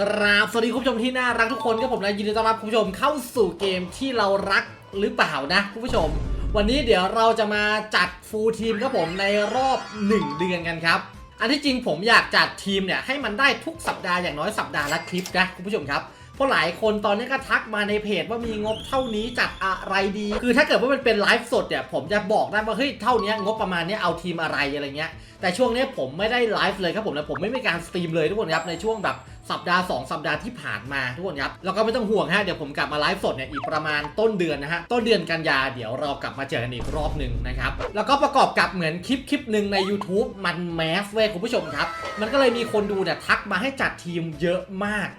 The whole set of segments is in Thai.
กราบสวัสดีคุณผู้ชมที่น่ารักทุกคนครับผมนะยินดีต้อนรับคุณผู้ชมเข้าสู่เกมที่เรารักหรือเปล่านะคุณผู้ชม วันนี้เดี๋ยวเราจะมาจัดฟูลทีมครับผมในรอบ 1 เดือนกันครับ อันที่จริงผมอยากจัดทีมเนี่ยให้มันได้ทุกสัปดาห์อย่างน้อยสัปดาห์ละคลิปนะคุณผู้ชมครับ เพราะหลายคนตอนนี้ก็ทักมาในเพจว่ามีงบเท่านี้จัดอะไรดี คือถ้าเกิดว่ามันเป็นไลฟ์สดเนี่ยผมจะบอกได้ว่าเฮ้ยเท่านี้งบประมาณนี้เอาทีมอะไรอะไรเงี้ย แต่ช่วงนี้ผมไม่ได้ไลฟ์เลยครับผมนะผมไม่มีการสตรีมเลยทุกคนครับในช่วงแบบสัปดาห์ 2 สัปดาห์ที่ผ่านมาทุกคนครับแล้วก็ไม่ต้องห่วงฮะเดี๋ยวผมกลับมาไลฟ์สดเนี่ยอีกประมาณต้นเดือนนะฮะต้นเดือนกันยาเดี๋ยวเรากลับมาเจอกันอีกรอบหนึ่งนะครับแล้วก็ประกอบกับเหมือนคลิปคลิปหนึ่งใน YouTube มันแมสเว้ยคุณผู้ชมครับ มันก็เลยมีคนดูเนี่ยทักมาให้จัดทีมเยอะมาก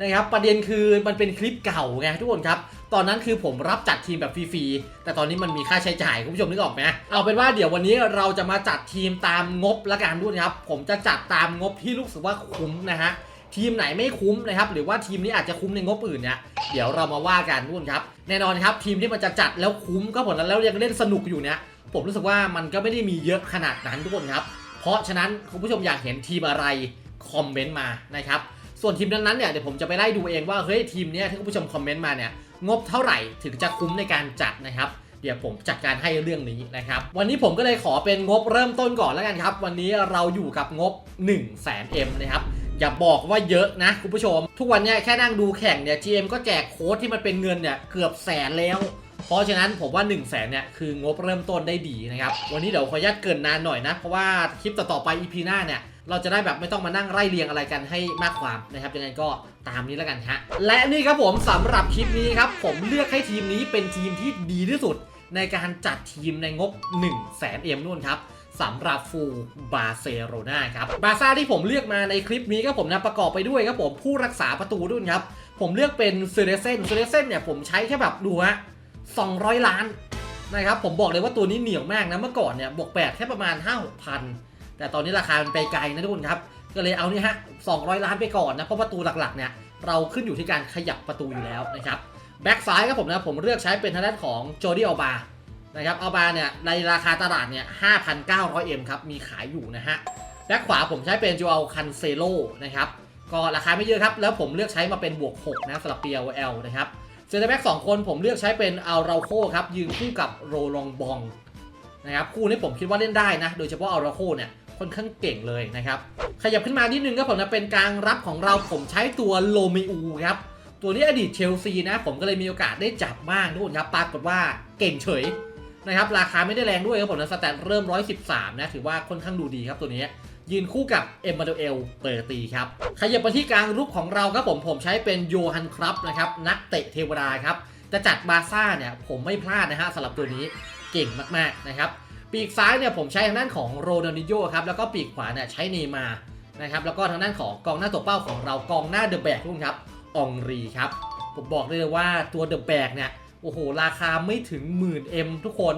นะครับประเด็นคือมันเป็นคลิปเก่าไงทุกคนครับตอนนั้นคือผมรับจัดทีมแบบฟรีๆแต่ตอนนี้มันมีค่าใช้จ่ายคุณผู้ชมนึกออกไหมเอาเป็นว่าเดี๋ยววันนี้เราจะมาจัดทีมตามงบละกันด้วยครับ ผมจะจัดตามงบที่รู้สึกว่าคุ้มนะฮะทีมไหนไม่คุ้มนะครับหรือว่าทีมนี้อาจจะคุ้มในงบอื่นเนี่ยเดี๋ยวเรามาว่ากันทุกคนครับแน่นอนครับทีมที่มันจะจัดแล้วคุ้มก็ผลแล้วยังเล่นสนุกอยู่เนี่ยผมรู้สึกว่ามันก็ไม่ได้มีเยอะขนาดนั้นทุกคนครับ เพราะฉะนั้นคุณผู้ชมอยากเห็นทีมอะไรคอมเมนต์มานะครับ ส่วนทีมนั้นๆเนี่ยเดี๋ยวผมจะไปไล่ดูเองว่าเฮ้ยทีมเนี้ยที่คุณผู้ชมคอมเมนต์มาเนี่ยงบเท่าไหร่ถึงจะคุ้มในการจัดนะครับเดี๋ยวผมจัดการให้เรื่องนี้นะครับ วันนี้ผมก็เลยขอเป็นงบเริ่มต้นก่อนแล้วกันครับ วันนี้เราอยู่กับงบ 1 0 0 0 0แสนเอ็มนะครับ อย่าบอกว่าเยอะนะคุณผู้ชม ทุกวันเนี้ยแค่นั่งดูแข่งเนี่ย GM ก็แจกโค้ดที่มันเป็นเงินเนี่ย เกือบแสนแล้ว เพราะฉะนั้นผมว่า 1 0 0 0 0แสนเนี่ย คืองบเริ่มต้นได้ดีนะครับ วันนี้เดี๋ยวขออนุญาตเกินนานหน่อยนะ เพราะว่าคลิปต่อๆไป EP หน้าเนี่ย เราจะได้แบบไม่ต้องมานั่งไล่เรียงอะไรกันให้มากความนะครับยังไงก็ตามนี้แล้วกันฮะและนี่ครับผมสำหรับคลิปนี้ครับผมเลือกให้ทีมนี้เป็นทีมที่ดีที่สุด ในการจัดทีมในงบ 1 0 0 0 0แสนเอ็มนู่นครับสำหรับฟูบาเซโรนาครับบาซ่าที่ผมเลือกมาในคลิปนี้ครับผมนะประกอบไปด้วยครับผมผู้รักษาประตูด้วยครับ ผมเลือกเป็นเซเรเซนเซเรเซนเนี่ยผมใช้แค่แบบดูฮะ200 ล้านนะครับผมบอกเลยว่าตัวนี้เหนียวมากนะเมื่อก่อนเนี่ยบวกแปดแค่ประมาณ 5 6พัน แต่ตอนนี้ราคามันไปไกลนะทุกคนครับ ก็เลยเอานี่ฮะ 200 ล้านไปก่อนนะ เพราะประตูหลักๆเนี่ยเราขึ้นอยู่ที่การขยับประตูอยู่แล้วนะครับแบ็กซ้ายครับผมนะผมเลือกใช้เป็นทางด้านของโจดี้อัลบานะครับอัลบาเนี่ยในราคาตลาดเนี่ย 5,900 m ครับมีขายอยู่นะฮะแบ็กขวาผมใช้เป็นโจอัลคันเซโลนะครับก็ราคาไม่เยอะครับ แล้วผมเลือกใช้มาเป็นบวก 6 นะสำหรับ PLL นะครับเซนเตอร์แบ็กสองคนผมเลือกใช้เป็นอัลราโคครับยืนคู่กับโรลองบองนะครับคู่นี้ผมคิดว่าเล่นได้นะ โดยเฉพาะอาราโคเนี่ย ค่อนข้างเก่งเลยนะครับ ขยับขึ้นมานิดนึงก็ผมนะเป็นกลางรับของเราผมใช้ตัวโลมิอูครับ ตัวนี้อดีตเชลซีนะ ผมก็เลยมีโอกาสได้จับบ้างทุกคนครับปรากฏว่าเก่งเฉยนะครับราคาไม่ได้แรงด้วยครับผมนะสแตทเริ่ม 113 นะถือว่าค่อนข้างดูดีครับตัวนี้ยืนคู่กับเอ็มมานูเอลเปอร์ตีครับ ขยับมาที่กลางรุกของเราครับผมผมใช้เป็นโยฮันครับนะครับนักเตะเทวดาครับจะจัดบาซ่าเนี่ยผมไม่พลาดนะฮะสำหรับตัวนี้เก่งมากๆนะครับ ปีกซ้ายเนี่ยผมใช้ทางด้านของโรนัลดิโยครับแล้วก็ปีกขวาเนี่ยใช้เนมานะครับแล้วก็ทางด้านของกองหน้าตัวเป้าของเรากองหน้าเดอะแบกทุกคนครับอองรีครับผมบอกเลยว่าตัวเดอะแบกเนี่ยโอ้โหราคาไม่ถึงหมื่นเอ็มทุกคน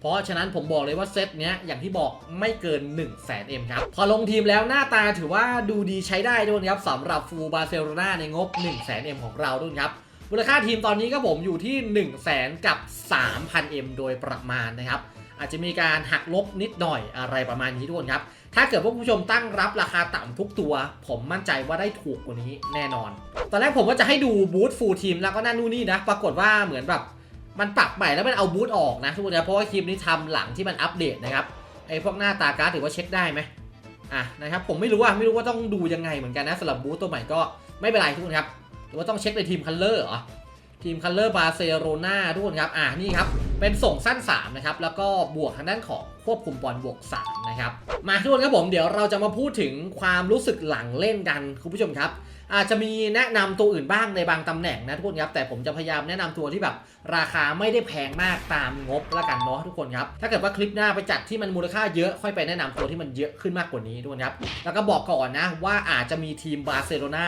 เพราะฉะนั้นผมบอกเลยว่าเซตเนี้ยอย่างที่บอกไม่เกิน 1 0 0 0 0แสนเอ็มครับ พอลงทีมแล้วหน้าตาถือว่าดูดีใช้ได้ด้วยนะครับสำหรับฟูบาร์เซโลนาในงบ 1 0 0 0 0แสนเอ็มของเราด้วยครับมูลค่าทีมตอนนี้ก็ผมอยู่ที่ 1 0 0 0 0แสนกับ 3,000 M โดยประมาณนะครับ อาจจะมีการหักลบนิดหน่อยอะไรประมาณนี้ทุกคนครับ ถ้าเกิดว่าผู้ชมตั้งรับราคาต่ำทุกตัว ผมมั่นใจว่าได้ถูกกว่านี้แน่นอน ตอนแรกผมก็จะให้ดูบูธฟูลทีมแล้วก็นั่นนู่นนี่นะ ปรากฏว่าเหมือนแบบมันปรับใหม่แล้วมันเอาบูธออกนะทุกคนนะเพราะว่าคลิปนี้ทำหลังที่มันอัปเดตนะครับไอ้พวกหน้าตาการ์ดถือว่าเช็คได้ไหมอะนะครับผมไม่รู้ว่าไม่รู้ว่าต้องดูยังไงเหมือนกันนะสำหรับบูธตัวใหม่ก็ไม่เป็นไรทุกคนครับหรือว่าต้องเช็คในทีมคัลเลอร์เหรอ ทีมคัลเลอร์บาร์เซโลนาทุกคนครับ อ่านี่ครับ เป็นส่งสั้น 3 นะครับ แล้วก็บวกทางด้านของควบคุมบอลบวก 3 นะครับ มาทุกคนครับผมเดี๋ยวเราจะมาพูดถึงความรู้สึกหลังเล่นกัน คุณผู้ชมครับ อาจจะมีแนะนำตัวอื่นบ้างในบางตำแหน่งนะทุกคนครับ แต่ผมจะพยายามแนะนำตัวที่แบบ ราคาไม่ได้แพงมากตามงบละกันเนาะทุกคนครับ ถ้าเกิดว่าคลิปหน้าไปจัดที่มันมูลค่าเยอะค่อยไปแนะนำตัวที่มันเยอะขึ้นมากกว่านี้ทุกคนครับ แล้วก็บอกก่อนนะว่าอาจจะมีทีมบาร์เซโลนา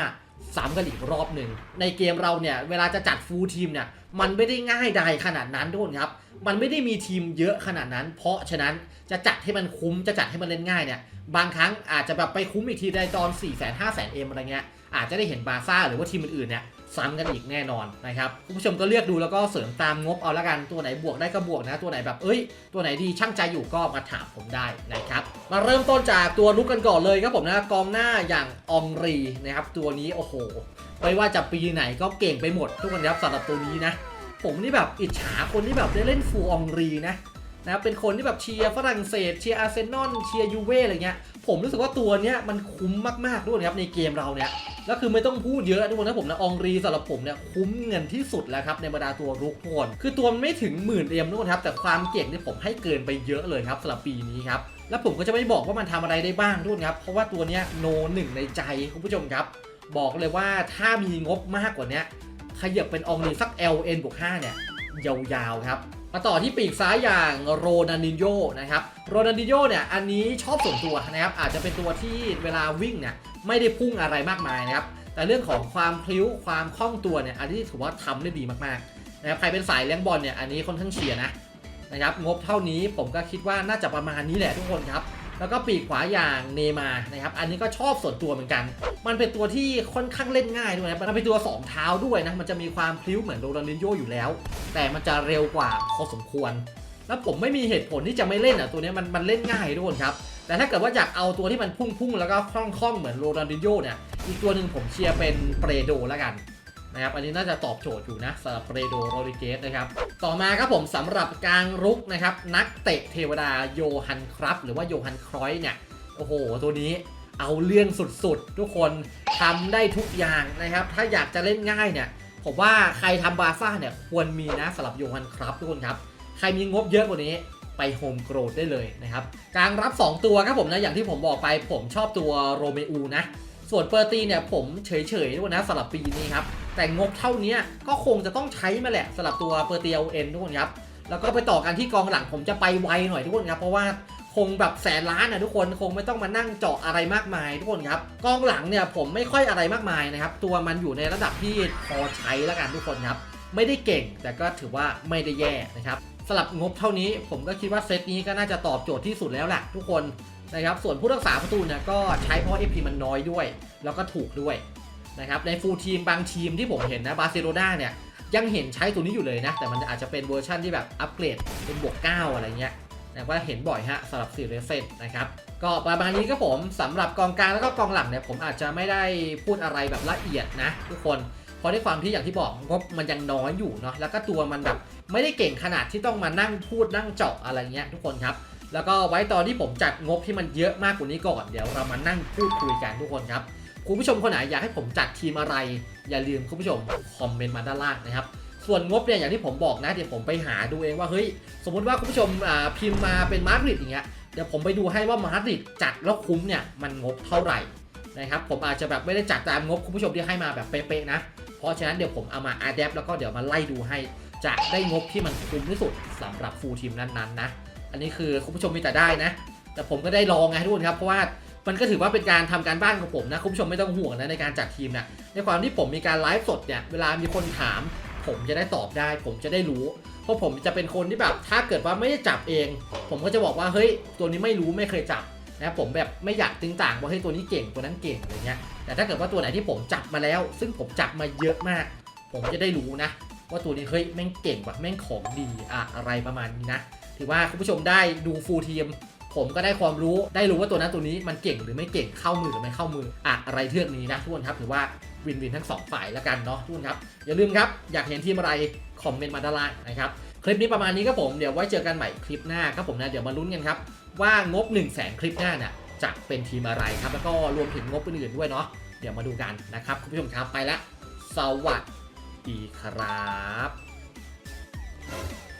ซ้ำกันอีกรอบหนึ่ง ในเกมเราเนี่ยเวลาจะจัดฟูลทีมเนี่ยมันไม่ได้ง่ายใดขนาดนั้นทุกคนครับ มันไม่ได้มีทีมเยอะขนาดนั้น เพราะฉะนั้นจะจัดให้มันคุ้มจะจัดให้มันเล่นง่ายเนี่ยบางครั้งอาจจะแบบไปคุ้มอีกทีในตอน4 0 0 0 0 0 5 0 0 0 0 M อะไรเงี้ยอาจจะได้เห็นบาซ่าหรือว่าทีมอื่นๆเนี่ย ซ้ำกันอีกแน่นอนนะครับคุณผู้ชมก็เลือกดูแล้วก็เสริมตามงบเอาละกันตัวไหนบวกได้ก็บวกนะ ตัวไหนแบบเอ้ย ตัวไหนดีช่างใจอยู่ก็มาถามผมได้นะครับมาเริ่มต้นจากตัวลุกกันก่อนเลยครับผมนะกองหน้าอย่างอองรีนะครับตัวนี้โอ้โหไม่ว่าจะปีไหนก็เก่งไปหมดทุกคนครับสำหรับตัวนี้นะ ผมนี่แบบอิจฉาคนที่แบบได้เล่นฟูลอองรีนะ นะครับเป็นคนที่แบบเชียร์ฝรั่งเศสเชียร์อาร์เซนอลเชียร์ยูเว่อะไรเงี้ยผมรู้สึกว่าตัวเนี้ยมันคุ้มมากๆด้วยนะครับในเกมเราเนี่ยแล้วคือไม่ต้องพูดเยอะทุกคนนะผมนะองรีสำหรับผมเนี่ยคุ้มเงินที่สุดแล้วครับในบรรดาตัวรุกทุกคนคือตัวมันไม่ถึงหมื่นเอ็มทุกคนครับแต่ความเก่งเนี่ผมให้เกินไปเยอะเลยครับสำหรับปีนี้ครับแล้วผมก็จะไม่บอกว่ามันทำอะไรได้บ้างทุกคนครับเพราะว่าตัวเนี้ยโนหนึ่งในใจคุณผู้ชมครับ บอกเลยว่าถ้ามีงบมากกว่านี้ขยับเป็นองลีสัก LN บวก5เนี่ยยาวๆครับ มาต่อที่ปีกซ้ายอย่างโรนันดิโยนะครับโรนันดิโยเนี่ยอันนี้ชอบส่วนตัวนะครับอาจจะเป็นตัวที่เวลาวิ่งเนี่ยไม่ได้พุ่งอะไรมากมายนะครับแต่เรื่องของความพลิ้วความคล่องตัวเนี่ยอันนี้ถือว่าทำได้ดีมากๆนะครับใครเป็นสายเลี้ยงบอลเนี่ยอันนี้ค่อนข้างเชียร์นะนะครับงบเท่านี้ผมก็คิดว่าน่าจะประมาณนี้แหละทุกคนครับ แล้วก็ปีกขวาอย่างเนมานะครับ อันนี้ก็ชอบส่วนตัวเหมือนกัน มันเป็นตัวที่ค่อนข้างเล่นง่ายด้วยนะ มันเป็นตัว 2 เท้าด้วยนะ มันจะมีความพลิ้วเหมือนโรนัลดินโยอยู่แล้ว แต่มันจะเร็วกว่าพอสมควร แล้วผมไม่มีเหตุผลที่จะไม่เล่นอะ ตัวนี้มันมันเล่นง่ายทุกคนครับ แต่ถ้าเกิดว่าอยากเอาตัวที่มันพุ่งๆแล้วก็คล่องๆเหมือนโรนัลดินโยเนี่ย อีกตัวหนึ่งผมเชียร์เป็นเปรโดแล้วกัน นะครับ อันนี้น่าจะตอบโจทย์อยู่นะสำหรับเรโดโรดิเกสนะครับ ต่อมาครับผมสำหรับกลางรุกนะครับ นักเตะเทวดาโยฮันครับ หรือว่าโยฮันครอยเนี่ย โอ้โห ตัวนี้เอาเรื่องสุดๆ ทุกคนทำได้ทุกอย่างนะครับ ถ้าอยากจะเล่นง่ายเนี่ย ผมว่าใครทำบาซ่าเนี่ยควรมีนะสำหรับโยฮันครับทุกคนครับ ใครมีงบเยอะกว่านี้ไปโฮมโกรดได้เลยนะครับ กลางรับ 2 ตัวครับผมนะ อย่างที่ผมบอกไป ผมชอบตัวโรเมอูนะ ส่วนเปอร์ตีเนี่ยผมเฉยๆทุกคนนะสำหรับปีนี้ครับ แต่งบเท่านี้ก็คงจะต้องใช้มาแหละสำหรับตัวเปอร์ตีเอเอ็นทุกคนครับ แล้วก็ไปต่อกันที่กองหลังผมจะไปไวหน่อยทุกคนครับ เพราะว่าคงแบบแสนล้านนะทุกคนคงไม่ต้องมานั่งเจาะอะไรมากมาย ทุกคนครับกองหลังเนี่ยผมไม่ค่อยอะไรมากมายนะครับ ตัวมันอยู่ในระดับที่พอใช้แล้วกันทุกคนครับ ไม่ได้เก่งแต่ก็ถือว่าไม่ได้แย่นะครับสลับงบเท่านี้ผมก็คิดว่าเซตนี้ก็น่าจะตอบโจทย์ที่สุดแล้วแหละทุกคนนะครับส่วนผู้รักษาประตูเนี่ยก็ใช้เพราะ FP มันน้อยด้วย แล้วก็ถูกด้วย นะครับในฟูลทีมบางทีมที่ผมเห็นนะบาร์เซโลนาเนี่ยยังเห็นใช้ตัวนี้อยู่เลยนะ แต่มันอาจจะเป็นเวอร์ชั่นที่แบบอัปเกรดเป็นบวก9อะไรเงี้ยนะว่าเห็นบ่อยฮะสำหรับซีเรเซนนะครับก็ประมาณนี้ก็ผมสำหรับกองกลางแล้วก็กองหลังเนี่ยผมอาจจะไม่ได้พูดอะไรแบบละเอียดนะ ทุกคนเพราะด้วยความที่อย่างที่บอกงบมันยังน้อยอยู่เนาะแล้วก็ตัวมันแบบไม่ได้เก่งขนาดที่ต้องมานั่งพูดนั่งเจาะอะไรเงี้ยทุกคนครับแล้วก็ไว้ตอนที่ผมจัดงบที่มันเยอะมากกว่านี้ก่อนเดี๋ยวเรามานั่งพูดคุยกันทุกคนครับ คุณผู้ชมคนไหนอยากให้ผมจัดทีมอะไร อย่าลืมคุณผู้ชมคอมเมนต์มาด้านล่างนะครับส่วนงบเนี่ยอย่างที่ผมบอกนะเดี๋ยวผมไปหาดูเองว่าเฮ้ยสมมุติว่าคุณผู้ชมพิมพ์มาเป็นมาดริดอย่างเงี้ยเดี๋ยวผมไปดูให้ว่ามาดริดจัดแล้วคุ้มเนี่ยมันงบเท่าไหร่นะครับผมอาจจะแบบไม่ได้จัดตามงบคุณผู้ชมที่ให้มาแบบเป๊ะๆนะเพราะฉะนั้นเดี๋ยวผมเอามาอัดแอปแล้วก็เดี๋ยวมาไล่ดูให้จะได้งบที่มันคุ้มที่สุดสำหรับฟูลทีมนั้นๆนะอันนี้คือคุณผู้ชมมีแต่ได้นะ แต่ผมก็ได้ลองไงทุกคนครับเพราะว่า มันก็ถือว่าเป็นการทำการบ้านของผมนะคุณผู้ชมไม่ต้องห่วงนะในการจัดทีมนะในความที่ผมมีการไลฟ์สดเนี่ยเวลามีคนถาม ผมจะได้ตอบได้ ผมจะได้รู้เพราะผมจะเป็นคนที่แบบถ้าเกิดว่าไม่ได้จับเอง ผมก็จะบอกว่าเฮ้ยตัวนี้ไม่รู้ไม่เคยจับนะผมแบบไม่อยากติงต่างว่าเฮ้ยตัวนี้เก่งตัวนั้นเก่งอะไรเงี้ยแต่ถ้าเกิดว่าตัวไหนที่ผมจับมาแล้ว ซึ่งผมจับมาเยอะมาก ผมจะได้รู้นะ ว่าตัวนี้เฮ้ยแม่งเก่งว่ะแม่งของดีอะอะไรประมาณนี้นะถือว่าคุณผู้ชมได้ดูฟูลทีม ผมก็ได้ความรู้ได้รู้ว่าตัวนั้นตัวนี้มันเก่งหรือไม่เก่งเข้ามือหรือไม่เข้ามืออะอะไรเทือกนี้นะทุกคนครับถือว่าวินวินทั้งสองฝ่ายแล้วกันเนาะทุกคนครับอย่าลืมครับอยากเห็นทีมอะไรคอมเมนต์มาด้านล่างนะครับคลิปนี้ประมาณนี้ครับผมเดี๋ยวไว้เจอกันใหม่คลิปหน้าครับผมนะเดี๋ยวมาลุ้นกันครับว่างบ 1 0 0 0 0แสนคลิปหน้าเนี่ยจะเป็นทีมอะไรครับ แล้วก็รวมถึงงบอื่นๆด้วยเนาะเดี๋ยวมาดูกันนะครับคุณผู้ชมครับไปละสวัสดีครับ